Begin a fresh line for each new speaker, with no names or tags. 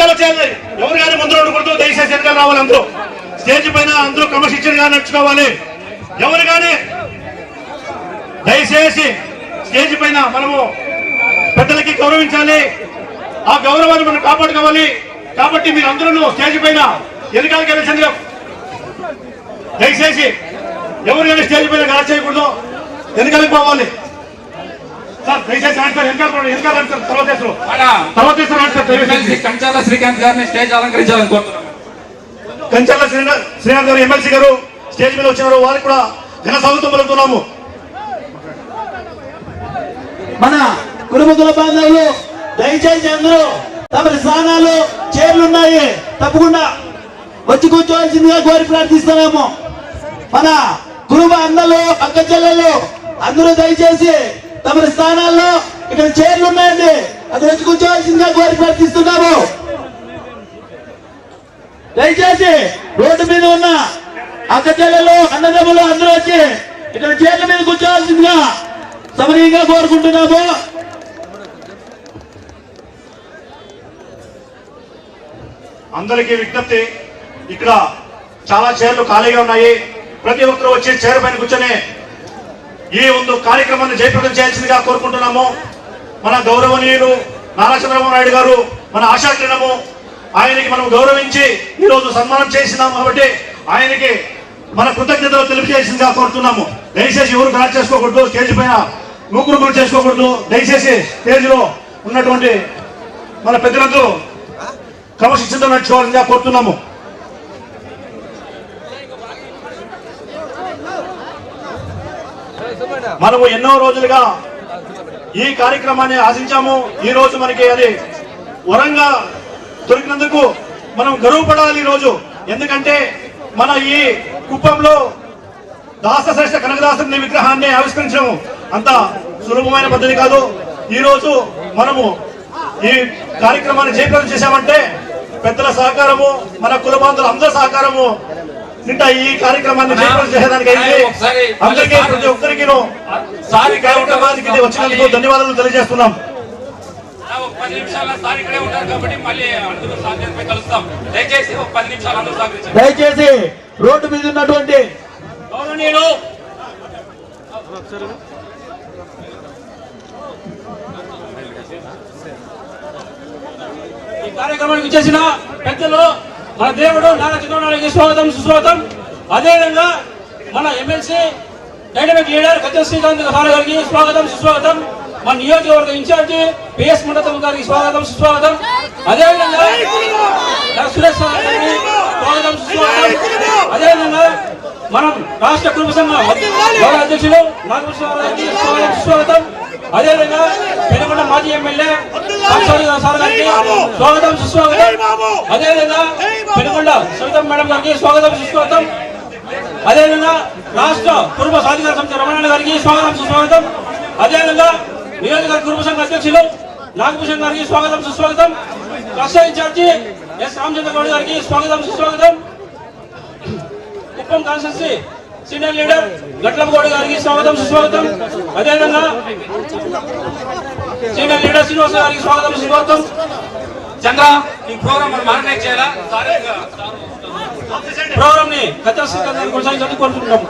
చేయాలి ఎవరు కానీ ముందు ఉండకూడదు దయచేసి ఎన్నికలు రావాలి అందరూ. స్టేజ్ పైన అందరూ క్రమశిక్షణగా నడుచుకోవాలి. ఎవరు కానీ దయచేసి స్టేజ్ పైన మనము పెద్దలకి గౌరవించాలి. ఆ గౌరవాన్ని మనం కాపాడుకోవాలి. కాబట్టి మీరు అందరూ స్టేజ్ పైన ఎన్నికలకు వెళ్ళించండి దయచేసి ఎవరు కానీ స్టేజ్ పైన గాలి చేయకూడదు. ఎన్నికలకు పోవాలి. సార్ దయచేసి రండి సార్ వెనకాల వెనకాల సార్ తర్వాత సార్
కంచాల శ్రీకాంత్ గారిని స్టేజ్ అలంకరించాలని
శ్రీనాథ్ శ్రీనాథ్ గారు ఎమ్మెల్సీ గారు స్టేజ్ మీద వచ్చినారు వారికి కూడా ఘన స్వాగతం పలుకుతున్నాము.
మన కుటుంబకుల బాంధవులు దయచేసి అందరూ తమ స్థానాలు చైర్లు ఉన్నాయి తప్పకుండా వచ్చి కూర్చోవలసిందిగా కోరి ప్రార్థిస్తున్నాము. మన కుటుంబ అన్నలు అక్క చెల్లెలు అందరూ దయచేసి తమ స్థానాల్లో ఇక్కడ చైర్లు ఉన్నాయండి. అది వచ్చి కూర్చోవలసిందిగా కోరి ప్రార్థిస్తున్నాము. దయచేసి రోడ్డు మీద ఉన్న అక్క చెల్లెలు అన్నదమ్ములు అందరూ వచ్చి ఇక్కడ చైర్ల మీద కూర్చోవాల్సిందిగా సమనీయంగా కోరుకుంటున్నాము.
అందరికీ విజ్ఞప్తి ఇక్కడ చాలా చైర్లు ఖాళీగా ఉన్నాయి. ప్రతి ఒక్కరు వచ్చి చైర్ పైన కూర్చొని ఈ ఒక కార్యక్రమాన్ని జయప్రదం చేయాల్సిందిగా కోరుకుంటున్నాము మన గౌరవనీయులు నారా చంద్రబాబు నాయుడు గారు మన ఆశాకిరణము ఆయనకి మనం గౌరవించి ఈరోజు సన్మానం చేసినాము కాబట్టి ఆయనకి మన కృతజ్ఞతలు తెలియజేసిందిగా కోరుతున్నాము. దయచేసి ఎవరు కనెక్ట్ చేసుకోకూడదు స్టేజ్ పైన నూకురుకులు చేసుకోకూడదు. దయచేసి స్టేజ్లో ఉన్నటువంటి మన పెద్దలందరూ క్రమశిక్షణతో నడుచుకోవాలని కోరుతున్నాము. మనము ఎన్నో రోజులుగా ఈ కార్యక్రమాన్ని ఆశించాము. ఈ రోజు మనకి అది వరంగా దొరికినందుకు మనం గర్వపడాలి ఈ రోజు. ఎందుకంటే మన ఈ కుప్పంలో దాసశ్రేష్ఠ కనకదాసుని విగ్రహాన్ని ఆవిష్కరించడం అంత సులభమైన పద్ధతి కాదు. ఈ రోజు మనము ఈ కార్యక్రమాన్ని జయప్రదం చేశామంటే పెద్దల సహకారము మన కులబాంధుల అందరి సహకారము నిండా ఈ కార్యక్రమాన్ని జయప్రదం అయింది
ఒకసారి
అందరికీ ప్రతి ఒక్కరికి
సారి
కార్యక్రమానికి వచ్చినందుకు ధన్యవాదాలు తెలియజేస్తున్నాం.
పది నిమిషాల సార్ ఇక్కడే ఉంటారు కాబట్టి మళ్ళీ అందరూ సాధ్యతపై కలుస్తాం. దయచేసి ఒక పది నిమిషాలు అందరూ సహకరించండి
దయచేసి రోడ్డు మీద ఉన్నటువంటి
గౌరవనీయులు
ఈ కార్యక్రమానికి చేసిన పెద్దలు మన దేవుడు నారా చంద్రబాబు నాయుడుకి స్వాగతం సుస్వాగతం. అదేవిధంగా మన ఎమ్మెల్సీ డైనమిక్ లీడర్ కత్తి శ్రీకాంత్ సార్ గారికి స్వాగతం సుస్వాగతం. మన నియోజకవర్గ ఇన్ఛార్జి పిఎస్ మండతం గారికి స్వాగతం సుస్వాగతం. అదేవిధంగా సురేష్ సార్ గారికి స్వాగతం సుస్వాగతం. అదేవిధంగా మనం రాష్ట్ర కుటుంబ సంఘం గౌరవ అధ్యక్షులు నాగభూషణ గారికి స్వాగతం సుస్వాగతం. అదేవిధంగా పెనుగొండ మాజీ ఎమ్మెల్యే స్వాగతం. సుస్వాగతం. అదేవిధంగా పెనుగొండ సవితం మేడం గారికి స్వాగతం సుస్వాగతం. అదేవిధంగా రాష్ట్ర కుటుంబ సాధికార సమితి రమణ గారికి స్వాగతం సుస్వాగతం. అదేవిధంగా నియోజకవర్గ కుటుంబ సంఘ అధ్యక్షులు నాగభూషణ్ గారికి స్వాగతం సుస్వాగతం. Cluster incharge S Ramachandra Goud garu స్వాగతం సుస్వాగతం. Kuppam constituency senior leader Gatlamma Goud garu స్వాగతం సుస్వాగతం. అదేవిధంగా సీనియర్ లీడర్ శ్రీనివాస గారికి స్వాగతం సుస్వాగతం
చంద్ర ఈ ప్రోగ్రామ్ మనం ఆర్గనైజ్ చేయాలా? సార్ ఇంకా-
ప్రోగ్రామ్ని గత శ్రీకాంత్ కొనసాగించాలని కోరుకుంటున్నాం